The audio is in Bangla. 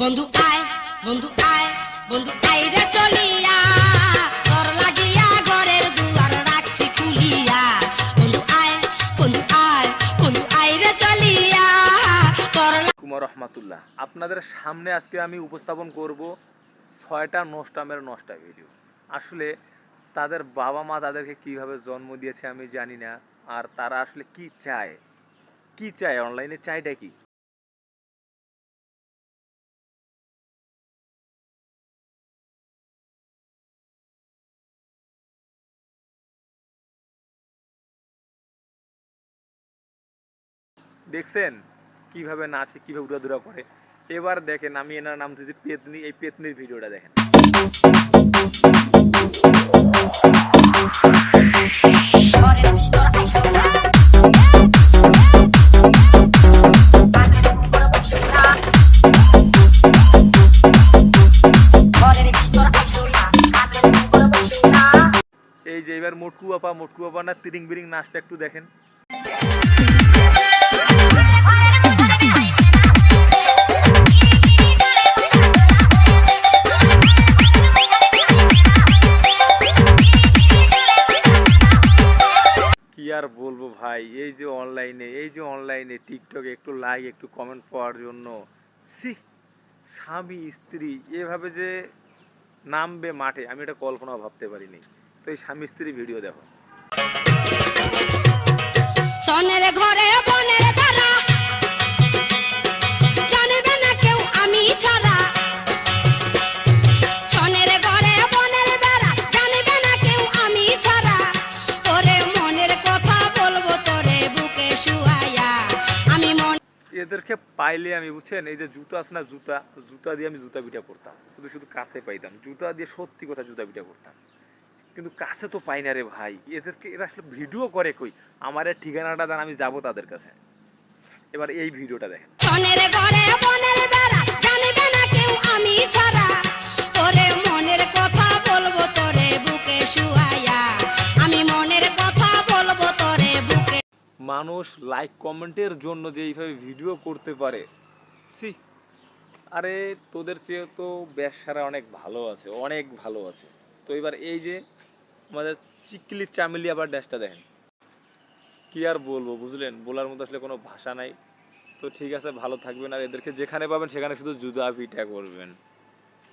বন্ধু আয় বন্ধু আয় বন্ধু আয় রে চলিয়া। বন্ধু আয় বন্ধু আয় বন্ধু আয় রে কুমার রহমাতুল্লাহ, আপনাদের সামনে আজকে আমি উপস্থাপন করব ছয়টা নষ্টামের নষ্টা ভিডিও। আসলে তাদের বাবা মা তাদেরকে কীভাবে জন্ম দিয়েছে আমি জানি না, আর তারা আসলে কি চায়? কি চায়? অনলাইনে চাইটা কি? দেখছেন? কীভাবে নাচে, কীভাবে উড়াধুরা করে? এবার দেখেন, আমি এনার নাম দিয়েছি পেতনি, এই পেতনির ভিডিওটা দেখেন। এই যে এবার মোটকু বাপা মোটকু বাপা না তিরিং বিরিং নাচটা একটু দেখেন। আর বলব ভাই, এই যে অনলাইনে এই যে অনলাইনে টিকটকে একটু লাইক একটু কমেন্ট পাওয়ার জন্য সি স্বামী, স্ত্রী, এভাবে যে নামবে মাঠে, আমি এটা কল্পনা ভাবতে পারিনি। তো এই স্বামী, স্ত্রী ভিডিও দেখো। এদেরকে পাইলে আমি, বুঝছেন? এই যে জুতো আছে না, জুতা জুতা দিয়ে আমি জুতা পিঠা করতাম। শুধু শুধু কাছে পাইতাম। জুতা দিয়ে সত্যি কথা জুতা পিঠা করতাম। কিন্তু কাছে তো পাই না রে ভাই। এদেরকে, এরা আসলে ভিডিও করে কই? আমার ঠিকানাটা দেন, আমি যাব তাদের কাছে। এবার এই ভিডিওটা দেখেন। মানুষ লাইক কমেন্টের জন্য যে এইভাবে ভিডিও করতে পারে। সি আরে তোদের চেয়ে তো ব্যবসারা অনেক ভালো আছে, অনেক ভালো আছে। তো এবার এই যে আমাদের চিকলি চামেলি আবার ড্যাশটা দেখেন। কি আর বলব, বুঝলেন? বলার মতো আসলে কোনো ভাষা নাই। তো ঠিক আছে, ভালো থাকবেন আর এদেরকে যেখানে পাবেন সেখানে শুধু জুদা পিঠা করবেন।